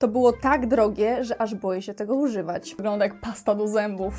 To było tak drogie, że aż boję się tego używać. Wygląda jak pasta do zębów.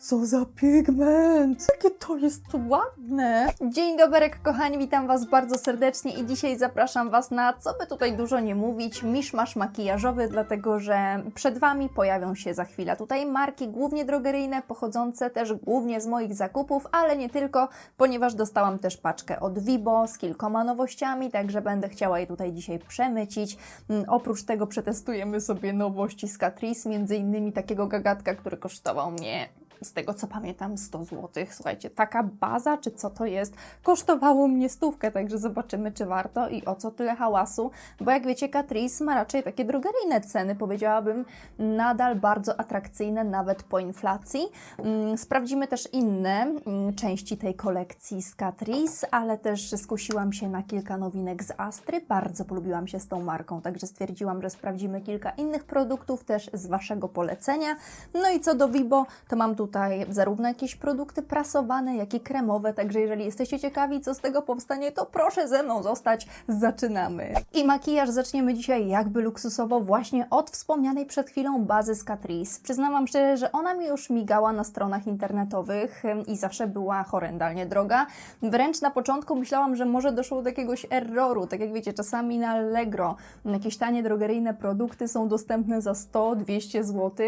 Co za pigment! Jakie to jest ładne! Dzień dobry, kochani, witam Was bardzo serdecznie i dzisiaj zapraszam Was na, co by tutaj dużo nie mówić, miszmasz makijażowy, dlatego że przed Wami pojawią się za chwilę tutaj marki głównie drogeryjne, pochodzące też głównie z moich zakupów, ale nie tylko, ponieważ dostałam też paczkę od Vibo z kilkoma nowościami, także będę chciała je tutaj dzisiaj przemycić. Mm, Oprócz tego przetestujemy sobie nowości z Catrice, między innymi takiego gagatka, który kosztował mnie z tego co pamiętam 100 zł. Słuchajcie, taka baza, czy co to jest, kosztowało mnie stówkę, także zobaczymy, czy warto i o co tyle hałasu, bo jak wiecie, Catrice ma raczej takie drogeryjne ceny, powiedziałabym, nadal bardzo atrakcyjne, nawet po inflacji. Mm, Sprawdzimy też inne mm, części tej kolekcji z Catrice, ale też skusiłam się na kilka nowinek z Astry, bardzo polubiłam się z tą marką, także stwierdziłam, że sprawdzimy kilka innych produktów też z Waszego polecenia. No i co do Vibo, to mam tutaj zarówno jakieś produkty prasowane, jak i kremowe, także jeżeli jesteście ciekawi, co z tego powstanie, to proszę ze mną zostać, zaczynamy. I makijaż zaczniemy dzisiaj jakby luksusowo właśnie od wspomnianej przed chwilą bazy z Catrice. Przyznam Wam szczerze, że ona mi już migała na stronach internetowych i zawsze była horrendalnie droga. Wręcz na początku myślałam, że może doszło do jakiegoś erroru, tak jak wiecie, czasami na Allegro jakieś tanie drogeryjne produkty są dostępne za 100-200 zł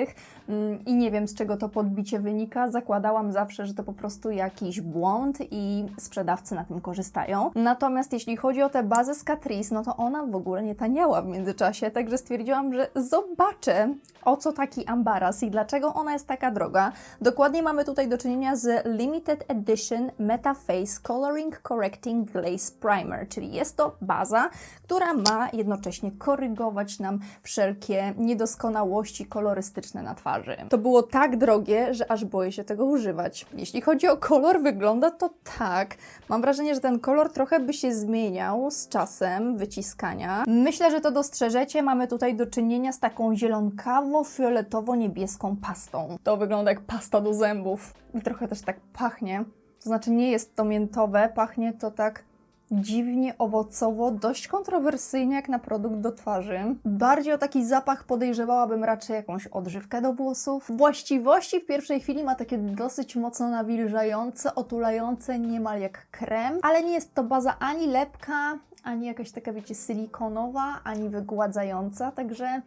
mm, i nie wiem z czego to podbicie wynika. Zakładałam zawsze, że to po prostu jakiś błąd i sprzedawcy na tym korzystają. Natomiast jeśli chodzi o tę bazę z Catrice, no to ona w ogóle nie taniała w międzyczasie, także stwierdziłam, że zobaczę o co taki ambaras i dlaczego ona jest taka droga. Dokładnie mamy tutaj do czynienia z Limited Edition Meta Face Coloring Correcting Glaze Primer, czyli jest to baza, która ma jednocześnie korygować nam wszelkie niedoskonałości kolorystyczne na twarzy. To było tak drogie, że aż boję się tego używać. Jeśli chodzi o kolor, wygląda to tak. Mam wrażenie, że ten kolor trochę by się zmieniał z czasem wyciskania. Myślę, że to dostrzeżecie. Mamy tutaj do czynienia z taką zielonkawo-fioletowo-niebieską pastą. To wygląda jak pasta do zębów. I trochę też tak pachnie. To znaczy nie jest to miętowe, pachnie to tak dziwnie owocowo, dość kontrowersyjnie jak na produkt do twarzy. Bardziej o taki zapach podejrzewałabym raczej jakąś odżywkę do włosów. Właściwości w pierwszej chwili ma takie dosyć mocno nawilżające, otulające, niemal jak krem, ale nie jest to baza ani lepka, ani jakaś taka, wiecie, silikonowa, ani wygładzająca, także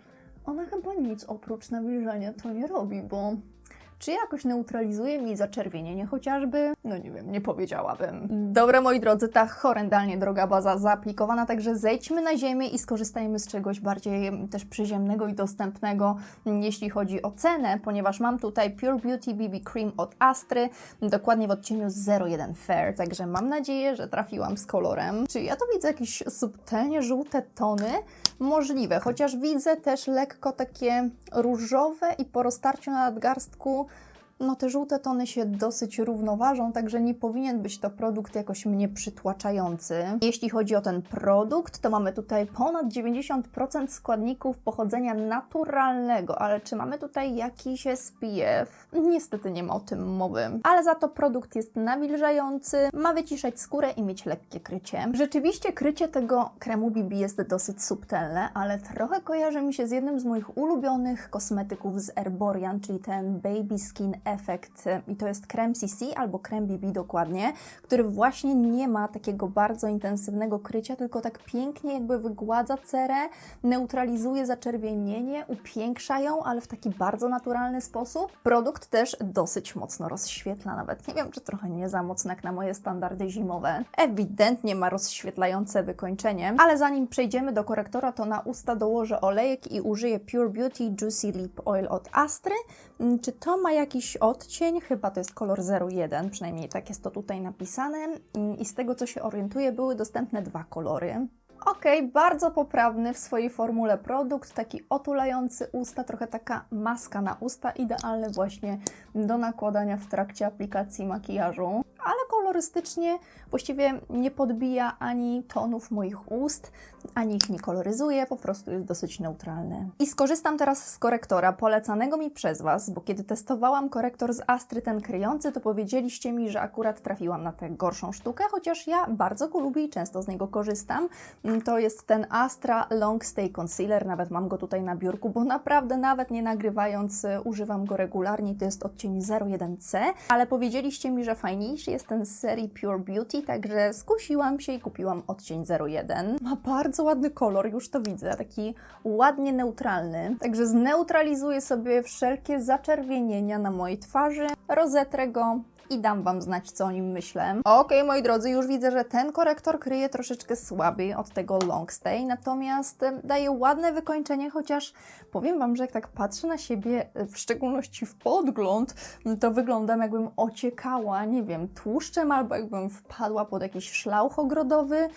ona chyba nic oprócz nawilżania to nie robi, bo czy jakoś neutralizuje mi zaczerwienienie chociażby? No nie wiem, nie powiedziałabym. Dobra, moi drodzy, ta horrendalnie droga baza zaaplikowana, także zejdźmy na ziemię i skorzystajmy z czegoś bardziej też przyziemnego i dostępnego, jeśli chodzi o cenę, ponieważ mam tutaj Pure Beauty BB Cream od Astry, dokładnie w odcieniu 01 Fair, także mam nadzieję, że trafiłam z kolorem. Czy ja tu widzę jakieś subtelnie żółte tony? Możliwe, chociaż widzę też lekko takie różowe i po roztarciu na nadgarstku no te żółte tony się dosyć równoważą, także nie powinien być to produkt jakoś mnie przytłaczający. Jeśli chodzi o ten produkt, to mamy tutaj ponad 90% składników pochodzenia naturalnego, ale czy mamy tutaj jakiś SPF? Niestety nie ma o tym mowy. Ale za to produkt jest nawilżający, ma wyciszać skórę i mieć lekkie krycie. Rzeczywiście krycie tego kremu BB jest dosyć subtelne, ale trochę kojarzy mi się z jednym z moich ulubionych kosmetyków z Erborian, czyli ten Baby Skin Effect i to jest krem CC albo krem BB dokładnie, który właśnie nie ma takiego bardzo intensywnego krycia, tylko tak pięknie jakby wygładza cerę, neutralizuje zaczerwienienie, upiększa ją, ale w taki bardzo naturalny sposób. Produkt też dosyć mocno rozświetla, nawet nie wiem, czy trochę nie za mocno jak na moje standardy zimowe. Ewidentnie ma rozświetlające wykończenie, ale zanim przejdziemy do korektora, to na usta dołożę olejek i użyję Pure Beauty Juicy Lip Oil od Astry. Mm, Czy to ma jakiś odcień? Chyba to jest kolor 01, przynajmniej tak jest to tutaj napisane. Mm, I z tego co się orientuję, były dostępne dwa kolory. Ok, bardzo poprawny w swojej formule produkt, taki otulający usta, trochę taka maska na usta, idealny właśnie do nakładania w trakcie aplikacji makijażu. Ale kolor kolorystycznie właściwie nie podbija ani tonów moich ust, ani ich nie koloryzuje, po prostu jest dosyć neutralny. I skorzystam teraz z korektora polecanego mi przez Was, bo kiedy testowałam korektor z Astry, ten kryjący, to powiedzieliście mi, że akurat trafiłam na tę gorszą sztukę, chociaż ja bardzo go lubię i często z niego korzystam. Mm, To jest ten Astra Long Stay Concealer, nawet mam go tutaj na biurku, bo naprawdę nawet nie nagrywając y, używam go regularnie, to jest odcień 01C, ale powiedzieliście mi, że fajniejszy jest ten serii Pure Beauty, także skusiłam się i kupiłam odcień 01. Ma bardzo ładny kolor, już to widzę, taki ładnie neutralny, także zneutralizuję sobie wszelkie zaczerwienienia na mojej twarzy, rozetrę go i dam Wam znać, co o nim myślę. Okej, moi drodzy, już widzę, że ten korektor kryje troszeczkę słabiej od tego Long Stay, natomiast daje ładne wykończenie, chociaż powiem Wam, że jak tak patrzę na siebie, e, w szczególności w podgląd, to wyglądam jakbym ociekała, nie wiem, tłuszczem albo jakbym wpadła pod jakiś szlauch ogrodowy,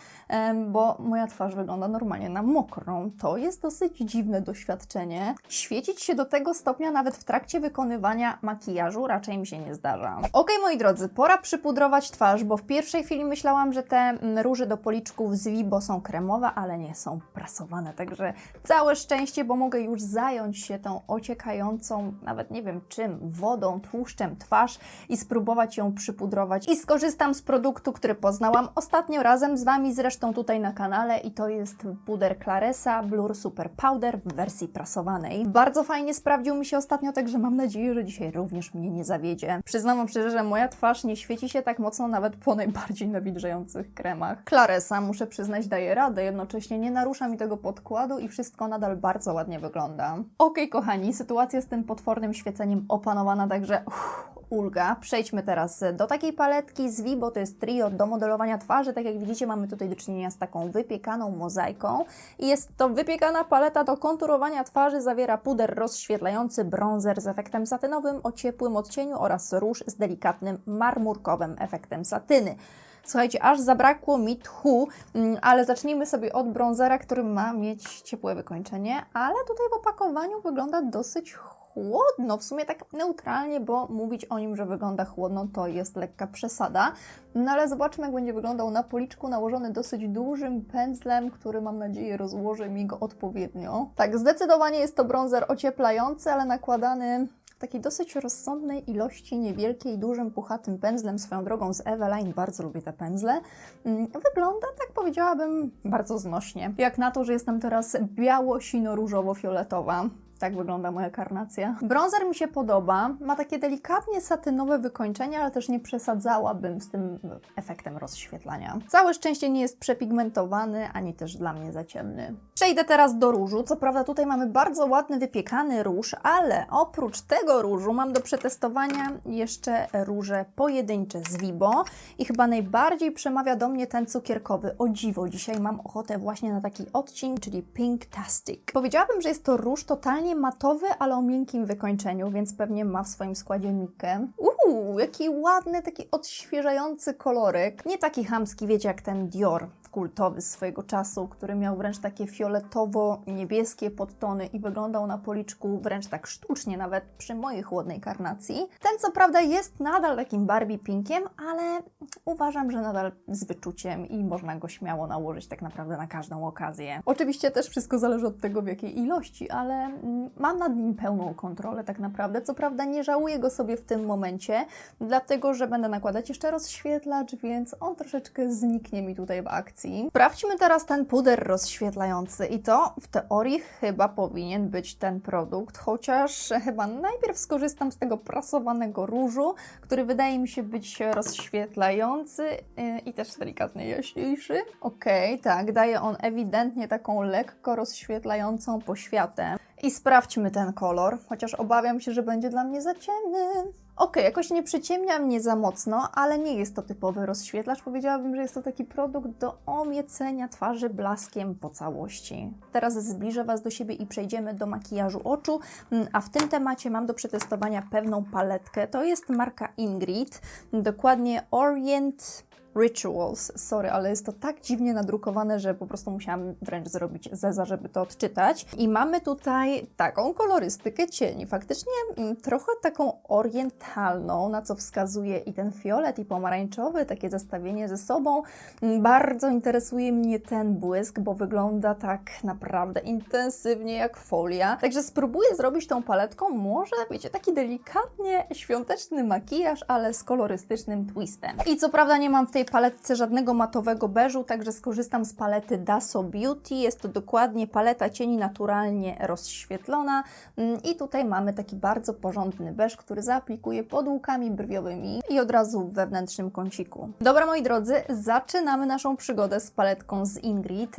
bo moja twarz wygląda normalnie na mokrą. To jest dosyć dziwne doświadczenie. Świecić się do tego stopnia nawet w trakcie wykonywania makijażu raczej mi się nie zdarza. Okej, moi drodzy, pora przypudrować twarz, bo w pierwszej chwili myślałam, że te mm, róże do policzków z Vibo są kremowe, ale nie są prasowane, także całe szczęście, bo mogę już zająć się tą ociekającą, nawet nie wiem czym, wodą, tłuszczem twarz i spróbować ją przypudrować. I skorzystam z produktu, który poznałam ostatnio razem z Wami, zresztą tutaj na kanale i to jest puder Claresa Blur Super Powder w wersji prasowanej. Bardzo fajnie sprawdził mi się ostatnio, także mam nadzieję, że dzisiaj również mnie nie zawiedzie. Przyznam szczerze, że moja twarz nie świeci się tak mocno nawet po najbardziej nawilżających kremach. Claresa, muszę przyznać, daje radę, jednocześnie nie narusza mi tego podkładu i wszystko nadal bardzo ładnie wygląda. Okej, kochani, sytuacja z tym potwornym świeceniem opanowana, także uff, ulga. Przejdźmy teraz do takiej paletki z Vibo, to jest trio do modelowania twarzy. Tak jak widzicie, mamy tutaj do czynienia z taką wypiekaną mozaiką. I jest to wypiekana paleta do konturowania twarzy, zawiera puder rozświetlający, bronzer z efektem satynowym o ciepłym odcieniu oraz róż z delikatnym marmurkowym efektem satyny. Słuchajcie, aż zabrakło mi tchu, mm, ale zacznijmy sobie od bronzera, który ma mieć ciepłe wykończenie, ale tutaj w opakowaniu wygląda dosyć chłodno, w sumie tak neutralnie, bo mówić o nim, że wygląda chłodno, to jest lekka przesada. No ale zobaczmy, jak będzie wyglądał na policzku, nałożony dosyć dużym pędzlem, który mam nadzieję rozłoży mi go odpowiednio. Tak, zdecydowanie jest to bronzer ocieplający, ale nakładany w takiej dosyć rozsądnej ilości, niewielkiej, dużym, puchatym pędzlem. Swoją drogą z Eveline, bardzo lubię te pędzle. Mm, Wygląda, tak powiedziałabym, bardzo znośnie. Jak na to, że jestem teraz biało-sino-różowo-fioletowa. Tak wygląda moja karnacja. Bronzer mi się podoba. Ma takie delikatnie satynowe wykończenie, ale też nie przesadzałabym z tym efektem rozświetlania. Całe szczęście nie jest przepigmentowany, ani też dla mnie za ciemny. Przejdę teraz do różu. Co prawda tutaj mamy bardzo ładny wypiekany róż, ale oprócz tego różu mam do przetestowania jeszcze róże pojedyncze z Vibo i chyba najbardziej przemawia do mnie ten cukierkowy. O dziwo, dzisiaj mam ochotę właśnie na taki odcień, czyli Pinktastic. Powiedziałabym, że jest to róż totalnie matowy, ale o miękkim wykończeniu, więc pewnie ma w swoim składzie mikę. Uuu, jaki ładny, taki odświeżający kolorek. Nie taki chamski, wiecie, jak ten Dior kultowy swojego czasu, który miał wręcz takie fioletowo-niebieskie podtony i wyglądał na policzku wręcz tak sztucznie, nawet przy mojej chłodnej karnacji. Ten co prawda jest nadal takim Barbie pinkiem, ale uważam, że nadal z wyczuciem i można go śmiało nałożyć tak naprawdę na każdą okazję. Oczywiście też wszystko zależy od tego w jakiej ilości, ale mm, mam nad nim pełną kontrolę tak naprawdę. Co prawda nie żałuję go sobie w tym momencie, dlatego że będę nakładać jeszcze rozświetlacz, więc on troszeczkę zniknie mi tutaj w akcji. Sprawdźmy teraz ten puder rozświetlający i to w teorii chyba powinien być ten produkt, chociaż chyba najpierw skorzystam z tego prasowanego różu, który wydaje mi się być rozświetlający yy, i też delikatnie jaśniejszy. Okej, tak, daje on ewidentnie taką lekko rozświetlającą poświatę. I sprawdźmy ten kolor, chociaż obawiam się, że będzie dla mnie za ciemny. Okej, jakoś nie przyciemnia mnie za mocno, ale nie jest to typowy rozświetlacz. Powiedziałabym, że jest to taki produkt do omiecenia twarzy blaskiem po całości. Teraz zbliżę Was do siebie i przejdziemy do makijażu oczu, Mm, a w tym temacie mam do przetestowania pewną paletkę. To jest marka Ingrid, dokładnie Orient Rituals. Sorry, ale jest to tak dziwnie nadrukowane, że po prostu musiałam wręcz zrobić zeza, żeby to odczytać. I mamy tutaj taką kolorystykę cieni. Faktycznie mm, trochę taką orientalną, na co wskazuje i ten fiolet, i pomarańczowy, takie zestawienie ze sobą. Mm, Bardzo interesuje mnie ten błysk, bo wygląda tak naprawdę intensywnie jak folia. Także spróbuję zrobić tą paletką może, wiecie, taki delikatnie świąteczny makijaż, ale z kolorystycznym twistem. I co prawda nie mam w tej paletce żadnego matowego beżu, także skorzystam z palety Daso Beauty. Jest to dokładnie paleta cieni naturalnie rozświetlona Mm, i tutaj mamy taki bardzo porządny beż, który zaaplikuję pod łukami brwiowymi i od razu w wewnętrznym kąciku. Dobra moi drodzy, zaczynamy naszą przygodę z paletką z Ingrid.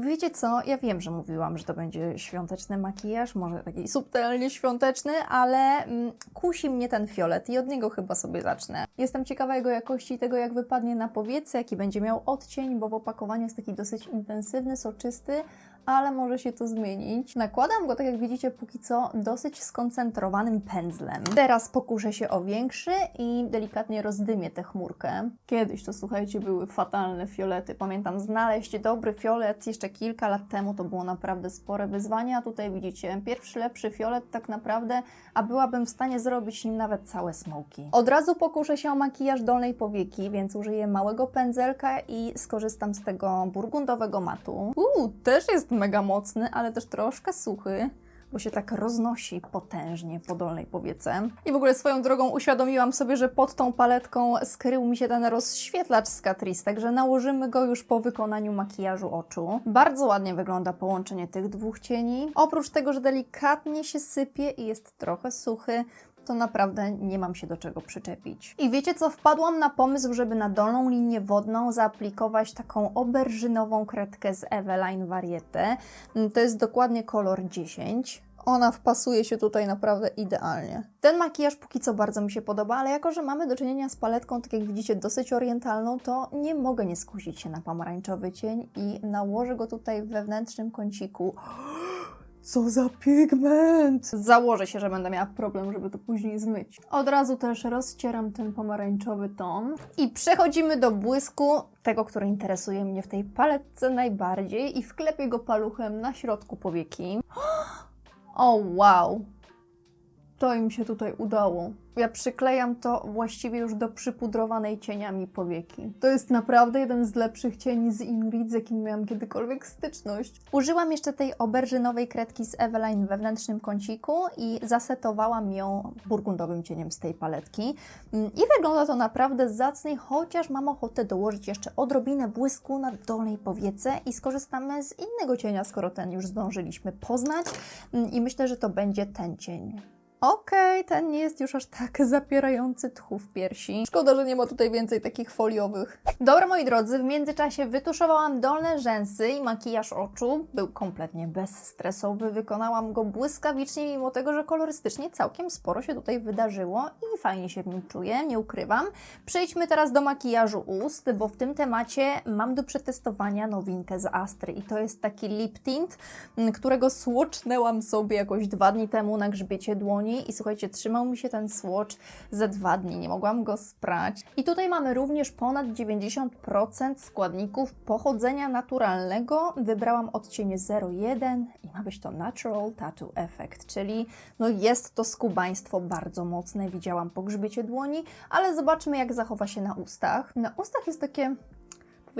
Wiecie co? Ja wiem, że mówiłam, że to będzie świąteczny makijaż, może taki subtelnie świąteczny, ale mm, kusi mnie ten fiolet i od niego chyba sobie zacznę. Jestem ciekawa jego jakości i tego, jak wypadnie na powiece, jaki będzie miał odcień, bo w opakowaniu jest taki dosyć intensywny, soczysty, ale może się to zmienić. Nakładam go, tak jak widzicie, póki co dosyć skoncentrowanym pędzlem. Teraz pokuszę się o większy i delikatnie rozdymię tę chmurkę. Kiedyś to, słuchajcie, były fatalne fiolety. Pamiętam, znaleźć dobry fiolet jeszcze kilka lat temu to było naprawdę spore wyzwanie, a tutaj widzicie, pierwszy lepszy fiolet tak naprawdę, a byłabym w stanie zrobić nim nawet całe smoki. Od razu pokuszę się o makijaż dolnej powieki, więc użyję małego pędzelka i skorzystam z tego burgundowego matu. Uuu, też jest mega mocny, ale też troszkę suchy bo się tak roznosi potężnie po dolnej powiece. I w ogóle swoją drogą uświadomiłam sobie, że pod tą paletką skrył mi się ten rozświetlacz z Catrice, także nałożymy go już po wykonaniu makijażu oczu. Bardzo ładnie wygląda połączenie tych dwóch cieni. Oprócz tego, że delikatnie się sypie i jest trochę suchy, to naprawdę nie mam się do czego przyczepić. I wiecie co? Wpadłam na pomysł, żeby na dolną linię wodną zaaplikować taką oberżynową kredkę z Eveline Variete. Mm, To jest dokładnie kolor 10. Ona wpasuje się tutaj naprawdę idealnie. Ten makijaż póki co bardzo mi się podoba, ale jako, że mamy do czynienia z paletką, tak jak widzicie, dosyć orientalną, to nie mogę nie skusić się na pomarańczowy cień i nałożę go tutaj w wewnętrznym kąciku. Co za pigment! Założę się, że będę miała problem, żeby to później zmyć. Od razu też rozcieram ten pomarańczowy ton. I przechodzimy do błysku, tego, który interesuje mnie w tej paletce najbardziej i wklepię go paluchem na środku powieki. O wow! To im się tutaj udało. Ja przyklejam to właściwie już do przypudrowanej cieniami powieki. To jest naprawdę jeden z lepszych cieni z Ingrid, z jakim miałam kiedykolwiek styczność. Użyłam jeszcze tej oberżynowej kredki z Eveline wewnętrznym kąciku i zasetowałam ją burgundowym cieniem z tej paletki. Mm, I wygląda to naprawdę zacnie, chociaż mam ochotę dołożyć jeszcze odrobinę błysku na dolnej powiece i skorzystamy z innego cienia, skoro ten już zdążyliśmy poznać. Mm, I myślę, że to będzie ten cień. Okej, ten nie jest już aż tak zapierający tchu w piersi. Szkoda, że nie ma tutaj więcej takich foliowych. Dobra, moi drodzy, w międzyczasie wytuszowałam dolne rzęsy i makijaż oczu. Był kompletnie bezstresowy, wykonałam go błyskawicznie, mimo tego, że kolorystycznie całkiem sporo się tutaj wydarzyło i fajnie się w nim czuję, nie ukrywam. Przejdźmy teraz do makijażu ust, bo w tym temacie mam do przetestowania nowinkę z Astry i to jest taki lip tint, m, którego słocznęłam sobie jakoś dwa dni temu na grzbiecie dłoni i słuchajcie, trzymał mi się ten swatch ze dwa dni, nie mogłam go sprać. I tutaj mamy również ponad 90% składników pochodzenia naturalnego. Wybrałam odcienie 01 i ma być to Natural Tattoo Effect, czyli no jest to skubaństwo bardzo mocne, widziałam po grzbiecie dłoni, ale zobaczmy jak zachowa się na ustach. Na ustach jest takie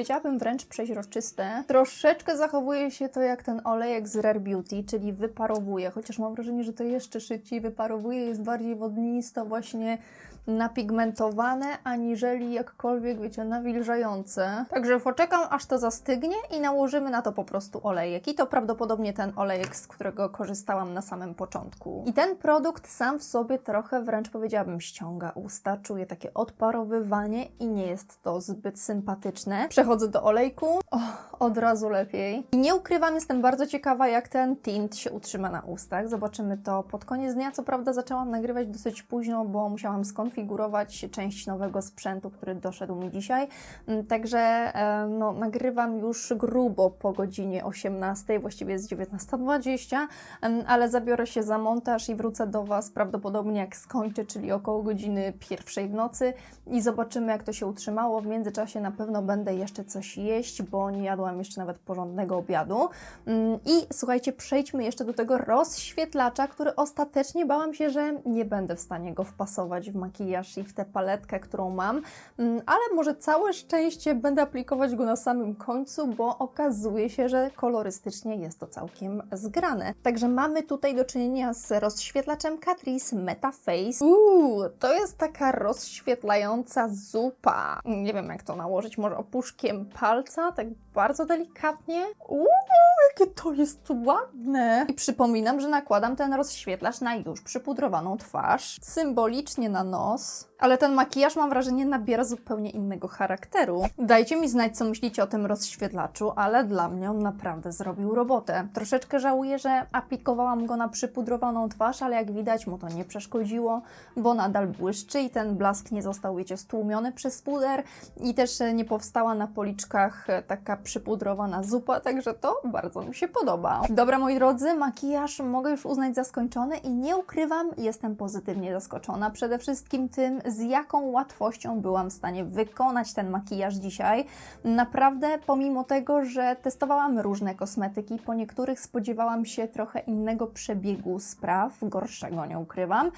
powiedziałabym wręcz przeźroczyste. Troszeczkę zachowuje się to jak ten olejek z Rare Beauty, czyli wyparowuje, chociaż mam wrażenie, że to jeszcze szybciej wyparowuje, jest bardziej wodnisto, właśnie napigmentowane, aniżeli jakkolwiek, wiecie, nawilżające. Także poczekam, aż to zastygnie i nałożymy na to po prostu olejek. I to prawdopodobnie ten olejek, z którego korzystałam na samym początku. I ten produkt sam w sobie trochę wręcz powiedziałabym ściąga usta, czuję takie odparowywanie i nie jest to zbyt sympatyczne. Przechodzę do olejku. O, od razu lepiej. I nie ukrywam, jestem bardzo ciekawa, jak ten tint się utrzyma na ustach. Zobaczymy to pod koniec dnia. Co prawda zaczęłam nagrywać dosyć późno, bo musiałam skontrolować skonfigurować część nowego sprzętu, który doszedł mi dzisiaj. Mm, Także e, no, nagrywam już grubo po godzinie 18, właściwie jest 19.20, em, ale zabiorę się za montaż i wrócę do Was prawdopodobnie jak skończę, czyli około godziny pierwszej w nocy i zobaczymy jak to się utrzymało. W międzyczasie na pewno będę jeszcze coś jeść, bo nie jadłam jeszcze nawet porządnego obiadu. Mm, I słuchajcie, przejdźmy jeszcze do tego rozświetlacza, który ostatecznie bałam się, że nie będę w stanie go wpasować w makijaż i w tę paletkę, którą mam, Mm, ale może całe szczęście będę aplikować go na samym końcu, bo okazuje się, że kolorystycznie jest to całkiem zgrane. Także mamy tutaj do czynienia z rozświetlaczem Catrice Metaface. Uuu, to jest taka rozświetlająca zupa. Nie wiem jak to nałożyć, może opuszkiem palca, tak bardzo delikatnie. Uuu, jakie to jest ładne! I przypominam, że nakładam ten rozświetlacz na już przypudrowaną twarz, symbolicznie na nos, nos ale ten makijaż mam wrażenie nabiera zupełnie innego charakteru. Dajcie mi znać, co myślicie o tym rozświetlaczu, ale dla mnie on naprawdę zrobił robotę. Troszeczkę żałuję, że aplikowałam go na przypudrowaną twarz, ale jak widać mu to nie przeszkodziło, bo nadal błyszczy i ten blask nie został, wiecie, stłumiony przez puder i też e, nie powstała na policzkach e, taka przypudrowana zupa, także to bardzo mi się podoba. Dobra, moi drodzy, makijaż mogę już uznać za skończony i nie ukrywam, jestem pozytywnie zaskoczona. Przede wszystkim tym, z jaką łatwością byłam w stanie wykonać ten makijaż dzisiaj. Naprawdę, pomimo tego, że testowałam różne kosmetyki, po niektórych spodziewałam się trochę innego przebiegu spraw, gorszego nie ukrywam,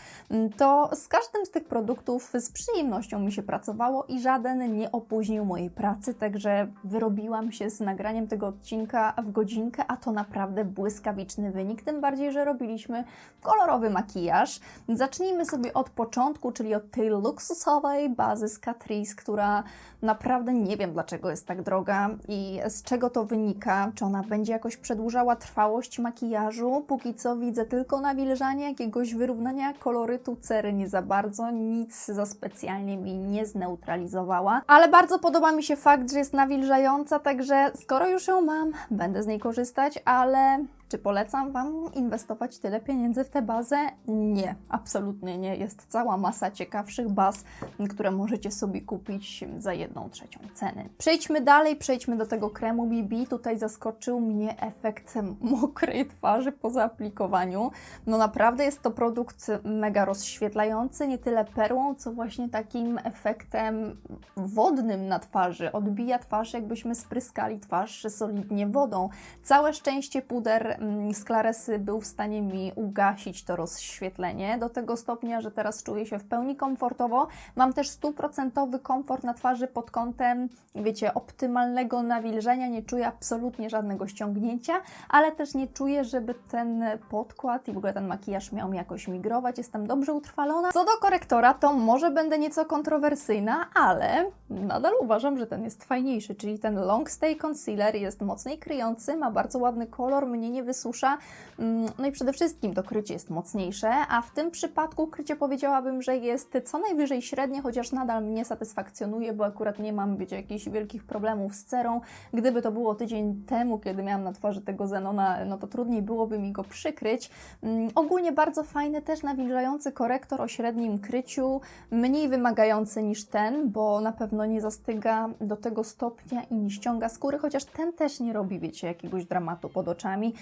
to z każdym z tych produktów z przyjemnością mi się pracowało i żaden nie opóźnił mojej pracy, także wyrobiłam się z nagraniem tego odcinka w godzinkę, a to naprawdę błyskawiczny wynik, tym bardziej, że robiliśmy kolorowy makijaż. Zacznijmy sobie od początku, czyli od tej luksusowej bazy z Catrice, która naprawdę nie wiem dlaczego jest tak droga i z czego to wynika, czy ona będzie jakoś przedłużała trwałość makijażu. Póki co widzę tylko nawilżanie, jakiegoś wyrównania kolorytu cery. Nie za bardzo, nic za specjalnie mi nie zneutralizowała, ale bardzo podoba mi się fakt, że jest nawilżająca, także skoro już ją mam, będę z niej korzystać, ale czy polecam Wam inwestować tyle pieniędzy w tę bazę? Nie, absolutnie nie. Jest cała masa ciekawszych baz, które możecie sobie kupić za jedną trzecią ceny. Przejdźmy dalej, przejdźmy do tego kremu BB. Tutaj zaskoczył mnie efekt mokrej twarzy po zaaplikowaniu. No naprawdę jest to produkt mega rozświetlający, nie tyle perłą, co właśnie takim efektem wodnym na twarzy. Odbija twarz, jakbyśmy spryskali twarz solidnie wodą. Całe szczęście puder z Claresy był w stanie mi ugasić to rozświetlenie do tego stopnia, że teraz czuję się w pełni komfortowo. Mam też stuprocentowy komfort na twarzy pod kątem, wiecie, optymalnego nawilżenia. Nie czuję absolutnie żadnego ściągnięcia, ale też nie czuję, żeby ten podkład i w ogóle ten makijaż miał mi jakoś migrować. Jestem dobrze utrwalona. Co do korektora, to może będę nieco kontrowersyjna, ale nadal uważam, że ten jest fajniejszy, czyli ten Long Stay Concealer jest mocniej kryjący, ma bardzo ładny kolor, mnie nie wysusza. Mm, No i przede wszystkim to krycie jest mocniejsze, a w tym przypadku krycie powiedziałabym, że jest co najwyżej średnie, chociaż nadal mnie satysfakcjonuje, bo akurat nie mam, wiecie, jakichś wielkich problemów z cerą. Gdyby to było tydzień temu, kiedy miałam na twarzy tego Zenona, no to trudniej byłoby mi go przykryć. Mm, Ogólnie bardzo fajny, też nawilżający korektor o średnim kryciu, mniej wymagający niż ten, bo na pewno nie zastyga do tego stopnia i nie ściąga skóry, chociaż ten też nie robi, wiecie, jakiegoś dramatu pod oczami,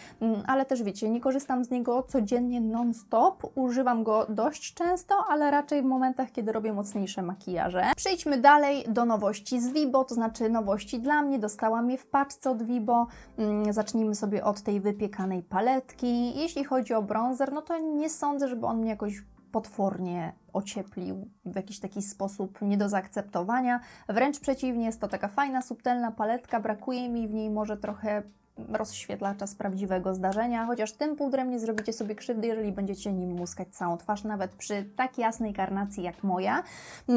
ale też wiecie, nie korzystam z niego codziennie non-stop, używam go dość często, ale raczej w momentach, kiedy robię mocniejsze makijaże. Przejdźmy dalej do nowości z Vibo, to znaczy nowości dla mnie, dostałam je w paczce od Vibo. Mm, Zacznijmy sobie od tej wypiekanej paletki. Jeśli chodzi o bronzer, no to nie sądzę, żeby on mnie jakoś potwornie ocieplił w jakiś taki sposób nie do zaakceptowania. Wręcz przeciwnie, jest to taka fajna, subtelna paletka, brakuje mi w niej może trochę rozświetlacza z prawdziwego zdarzenia, chociaż tym pudrem nie zrobicie sobie krzywdy, jeżeli będziecie nim muskać całą twarz, nawet przy tak jasnej karnacji jak moja.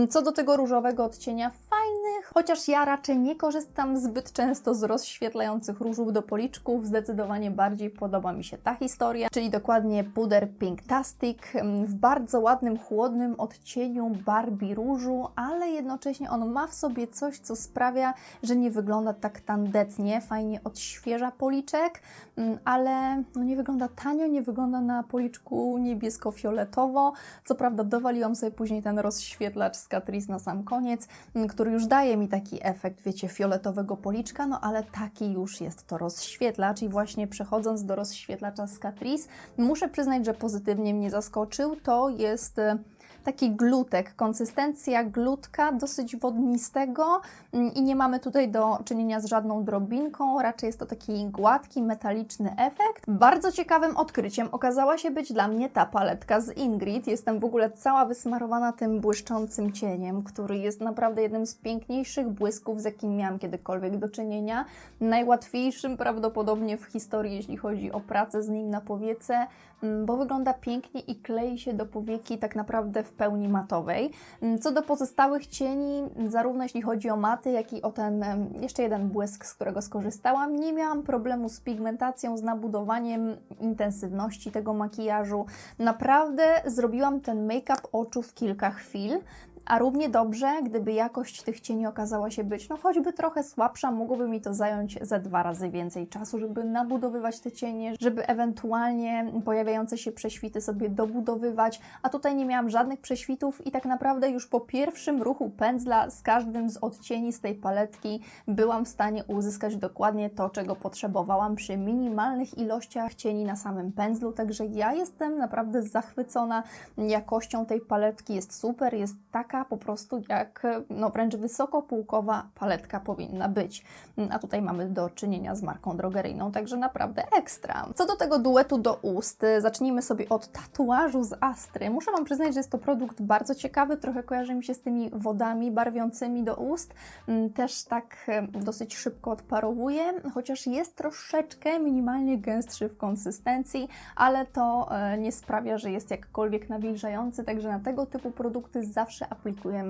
Co do tego różowego odcienia, fajny, chociaż ja raczej nie korzystam zbyt często z rozświetlających różów do policzków, zdecydowanie bardziej podoba mi się ta historia, czyli dokładnie puder Pinktastic w bardzo ładnym, chłodnym odcieniu Barbie różu, ale jednocześnie on ma w sobie coś, co sprawia, że nie wygląda tak tandetnie, fajnie odświeża policzek, mm, ale no nie wygląda tanio, nie wygląda na policzku niebiesko-fioletowo. Co prawda dowaliłam sobie później ten rozświetlacz z Catrice na sam koniec, m, który już daje mi taki efekt, wiecie, fioletowego policzka, no ale taki już jest to rozświetlacz i właśnie przechodząc do rozświetlacza z Catrice, muszę przyznać, że pozytywnie mnie zaskoczył. To jest e, taki glutek, konsystencja glutka, dosyć wodnistego mm, i nie mamy tutaj do czynienia z żadną drobinką, raczej jest to taki gładki, metaliczny efekt. Bardzo ciekawym odkryciem okazała się być dla mnie ta paletka z Ingrid. Jestem w ogóle cała wysmarowana tym błyszczącym cieniem, który jest naprawdę jednym z piękniejszych błysków, z jakim miałam kiedykolwiek do czynienia. Najłatwiejszym prawdopodobnie w historii, jeśli chodzi o pracę z nim na powiece, mm, bo wygląda pięknie i klei się do powieki tak naprawdę w pełni matowej. Mm, Co do pozostałych cieni, zarówno jeśli chodzi o maty, jak i o ten jeszcze jeden błysk, z którego skorzystałam, nie miałam problemu z pigmentacją, z nabudowaniem intensywności tego makijażu. Naprawdę zrobiłam ten make-up oczu w kilka chwil. A równie dobrze, gdyby jakość tych cieni okazała się być, no choćby trochę słabsza, mogłoby mi to zająć ze dwa razy więcej czasu, żeby nabudowywać te cienie, żeby ewentualnie pojawiające się prześwity sobie dobudowywać, a tutaj nie miałam żadnych prześwitów i tak naprawdę już po pierwszym ruchu pędzla z każdym z odcieni z tej paletki byłam w stanie uzyskać dokładnie to, czego potrzebowałam przy minimalnych ilościach cieni na samym pędzlu, także ja jestem naprawdę zachwycona jakością tej paletki, jest super, jest taka po prostu jak no wręcz wysokopółkowa paletka powinna być. A tutaj mamy do czynienia z marką drogeryjną, także naprawdę ekstra. Co do tego duetu do ust, zacznijmy sobie od tatuażu z Astry. Muszę Wam przyznać, że jest to produkt bardzo ciekawy, trochę kojarzy mi się z tymi wodami barwiącymi do ust. Mm, Też tak dosyć szybko odparowuje, chociaż jest troszeczkę minimalnie gęstszy w konsystencji, ale to e, nie sprawia, że jest jakkolwiek nawilżający, także na tego typu produkty zawsze aplikujemy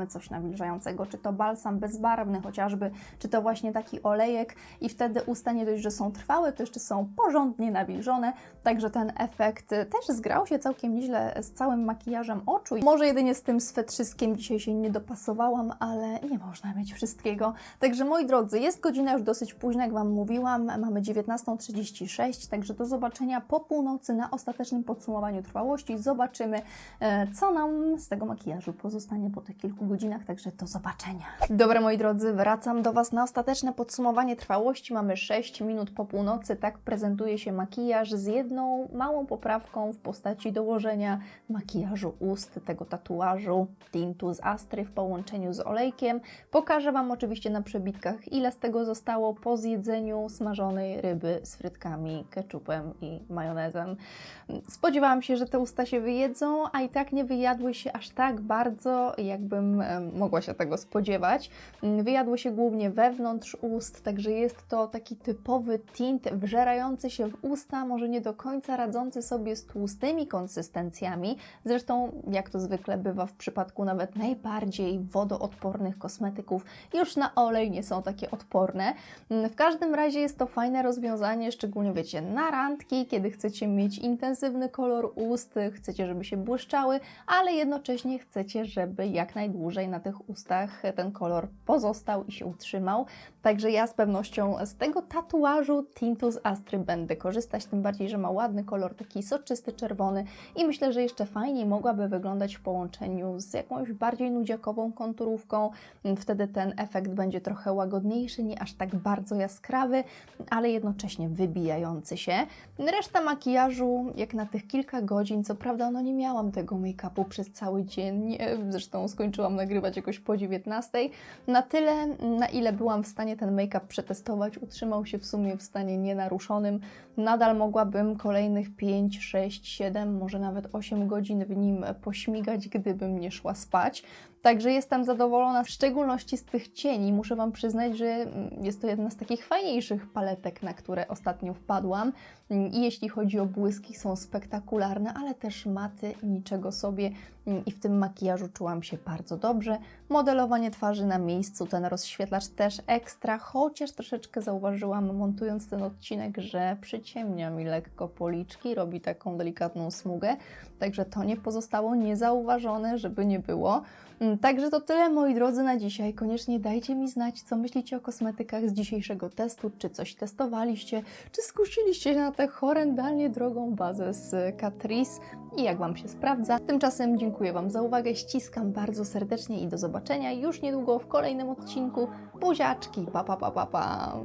coś nawilżającego, czy to balsam bezbarwny chociażby, czy to właśnie taki olejek i wtedy usta nie dość, że są trwałe, to jeszcze są porządnie nawilżone, także ten efekt też zgrał się całkiem nieźle z całym makijażem oczu. Może jedynie z tym swetrzyskiem dzisiaj się nie dopasowałam, ale nie można mieć wszystkiego. Także moi drodzy, jest godzina już dosyć późna, jak Wam mówiłam, mamy 19.36, także do zobaczenia po północy na ostatecznym podsumowaniu trwałości. Zobaczymy, e, co nam z tego makijażu pozostanie po tych kilku godzinach, także do zobaczenia. Dobra, moi drodzy, wracam do Was na ostateczne podsumowanie trwałości. Mamy 6 minut po północy, tak prezentuje się makijaż z jedną małą poprawką w postaci dołożenia makijażu ust, tego tatuażu tintu z Astry w połączeniu z olejkiem. Pokażę Wam oczywiście na przebitkach, ile z tego zostało po zjedzeniu smażonej ryby z frytkami, ketchupem i majonezem. Spodziewałam się, że te usta się wyjedzą, a i tak nie wyjadły się aż tak bardzo, jakbym mogła się tego spodziewać. Mm, Wyjadły się głównie wewnątrz ust, także jest to taki typowy tint wżerający się w usta, może nie do końca radzący sobie z tłustymi konsystencjami. Zresztą, jak to zwykle bywa w przypadku nawet najbardziej wodoodpornych kosmetyków, już na olej nie są takie odporne. Mm, W każdym razie jest to fajne rozwiązanie, szczególnie wiecie, na randki, kiedy chcecie mieć intensywny kolor ust, chcecie, żeby się błyszczały, ale jednocześnie chcecie, żeby jak najdłużej na tych ustach ten kolor pozostał i się utrzymał. Także ja z pewnością z tego tatuażu tintu z Astry będę korzystać, tym bardziej, że ma ładny kolor, taki soczysty czerwony i myślę, że jeszcze fajniej mogłaby wyglądać w połączeniu z jakąś bardziej nudziakową konturówką. Wtedy ten efekt będzie trochę łagodniejszy, nie aż tak bardzo jaskrawy, ale jednocześnie wybijający się. Reszta makijażu, jak na tych kilka godzin, co prawda no nie miałam tego make-upu przez cały dzień, zresztą skończyłam nagrywać jakoś po 19, na tyle, na ile byłam w stanie ten make-up przetestować, utrzymał się w sumie w stanie nienaruszonym. Nadal mogłabym kolejnych 5, 6, 7, może nawet 8 godzin w nim pośmigać, gdybym nie szła spać. Także jestem zadowolona, w szczególności z tych cieni. Muszę Wam przyznać, że mm, jest to jedna z takich fajniejszych paletek, na które ostatnio wpadłam. Mm, I jeśli chodzi o błyski, są spektakularne, ale też maty, niczego sobie. Mm, I w tym makijażu czułam się bardzo dobrze. Modelowanie twarzy na miejscu, ten rozświetlacz też ekstra, chociaż troszeczkę zauważyłam, montując ten odcinek, że przyciemnia mi lekko policzki, robi taką delikatną smugę. Także to nie pozostało niezauważone, żeby nie było. Mm, Także to tyle, moi drodzy, na dzisiaj. Koniecznie dajcie mi znać, co myślicie o kosmetykach z dzisiejszego testu, czy coś testowaliście, czy skusiliście się na tę horrendalnie drogą bazę z Catrice i jak Wam się sprawdza. Tymczasem dziękuję Wam za uwagę, ściskam bardzo serdecznie i do zobaczenia już niedługo w kolejnym odcinku. Buziaczki, pa pa pa pa pa!